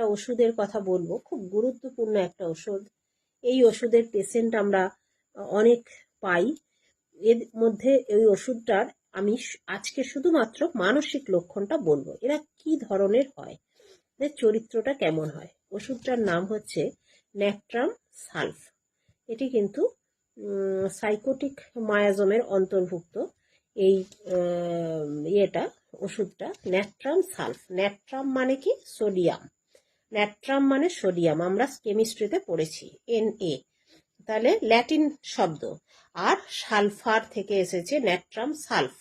একটা ওষুধের কথা বলব, খুব গুরুত্বপূর্ণ একটা ওষুধ। এই ওষুধের পেশেন্ট আমরা অনেক পাই। এর মধ্যে এই ওষুধটার আমি আজকে শুধুমাত্র মানসিক লক্ষণটা বলব। এরা কি ধরনের হয়? চরিত্রটা কেমন হয়? ওষুধটার নাম হচ্ছে ন্যাট্রাম সালফ। এটি কিন্তু সাইকোটিক মায়াজমের অন্তর্ভুক্ত। এই ইয়েটা, ওষুধটা ন্যাট্রাম সালফ। ন্যাট্রাম মানে কি? সোডিয়াম। ন্যাট্রাম মানে সোডিয়াম। আমরা কেমিস্ট্রিতে পড়েছি এন এ তাহলে ল্যাটিন শব্দ। আর সালফার থেকে এসেছে ন্যাট্রাম সালফ।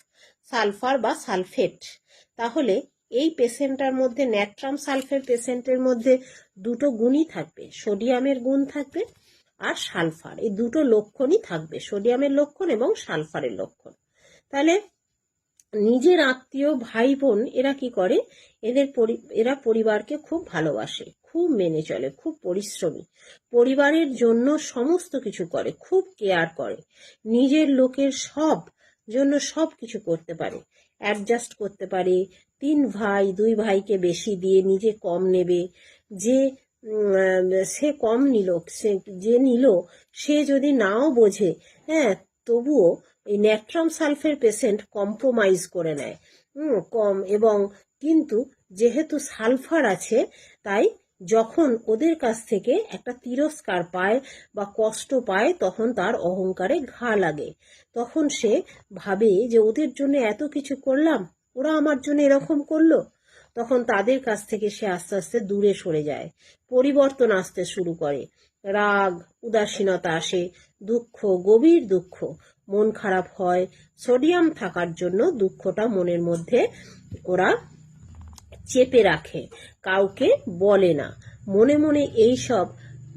সালফার বা সালফেট। তাহলে এই পেশেন্টটার মধ্যে, ন্যাট্রাম সালফের পেশেন্টের মধ্যে দুটো গুণই থাকবে। সোডিয়ামের গুণ থাকবে আর সালফার। এই দুটো লক্ষণই থাকবে, সোডিয়ামের লক্ষণ এবং সালফারের লক্ষণ। তাহলে নিজের আত্মীয় ভাই বোন এরা কি করে? এদের এরা পরিবারকে খুব ভালোবাসে, খুব মেনে চলে, খুব পরিশ্রমী। পরিবারের জন্য সমস্ত কিছু করে, খুব কেয়ার করে। নিজের লোকের সব জন্য সব কিছু করতে পারে। অ্যাডজাস্ট করতে পারে, তিন ভাই, দুই ভাইকে বেশি দিয়ে নিজে কম নেবে। যে সে কম নিল, সে, যে নিল, সে যদি নাও বোঝে হ্যাঁ তবুও এই ন্যাট্রাম সালফের পেশেন্ট কম্প্রোমাইজ করে নেয়। হুম, কম এবং কিন্তু যেহেতু সালফার আছে তাই যখন ওদের কাছ থেকে একটা তিরস্কার পায় বা কষ্ট পায় তখন তার অহংকারে ঘা লাগে। তখন সে ভাবে যে ওদের জন্য এত কিছু করলাম ওরা আমার জন্য এরকম করল? তখন তাদের কাছ থেকে সে আস্তে আস্তে দূরে সরে যায়, পরিবর্তন আসতে শুরু করে। রাগ, উদাসীনতা আসে, দুঃখ, গভীর দুঃখ। মন খারাপ হয়, সোডিয়াম থাকার জন্য দুঃখটা মনের মধ্যে ওরা চেপে রাখে, কাউকে বলে না। মনে মনে এই সব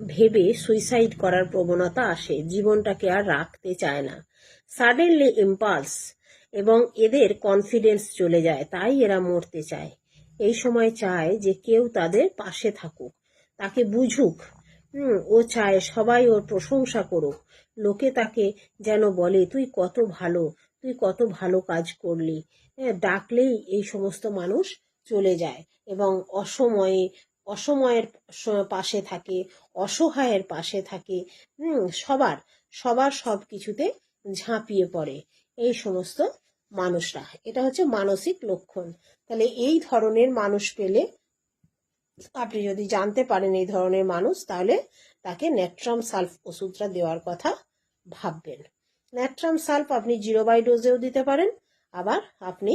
ভেবে সুইসাইড করার প্রবণতা আসে, জীবনটাকে আর রাখতে চায় না। সাডেনলি ইম্পালস এবং এদের কনফিডেন্স চলে যায়, তাই এরা মরতে চায়। এই সময় চায় যে কেউ তাদের পাশে থাকুক তাকে বুঝুক। হুম ও চায় সবাই ওর প্রশংসা করুক। লোকে তাকে যেন বলে তুই কত ভালো তুই কত ভালো কাজ করলি। হ্যাঁ, ডাকলেই এই সমস্ত মানুষ চলে যায় এবং অসময়ে অসময়ের পাশে থাকে অসহায়ের পাশে থাকে। হুম সবার সবার সব কিছুতে ঝাঁপিয়ে পড়ে। এই সমস্ত মানুষরা। এটা হচ্ছে মানসিক লক্ষণ। তাহলে এই ধরনের মানুষ পেলে, আপনি যদি জানতে পারেন এই ধরনের মানুষ, তাহলে তাকে ন্যাট্রাম সালফ ওষুধটা দেওয়ার কথা ভাববেন। ন্যাট্রাম সালফ আপনি জিরো বাই ডোজেও দিতে পারেন, আবার আপনি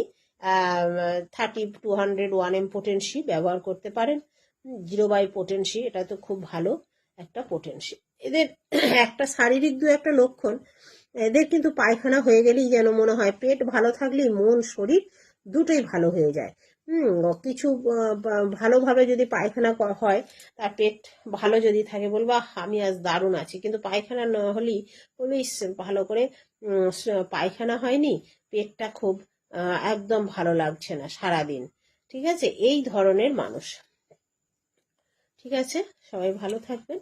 thirty two hundred one M potency ব্যবহার করতে পারেন। জিরো বাই পোটেন্সি, এটা তো খুব ভালো একটা পোটেন্সি। এদের একটা শারীরিক দু একটা লক্ষণ এদের কিন্তু পায়খানা হয়ে গেলেই যেন মনে হয় পেট ভালো থাকলেই মন শরীর দুটোই ভালো হয়ে যায়। হুম কিছু ভালোভাবে যদি পায়খানা হয় তার পেট ভালো যদি থাকে বলব আমি আজ দারুণ আছি। কিন্তু পায়খানা না হলেই বলবে "ইস, ভালো করে পায়খানা হয়নি পেটটা খুব একদম ভালো লাগছে না সারাদিন। ঠিক আছে? এই ধরনের মানুষ। ঠিক আছে? সবাই ভালো থাকবেন।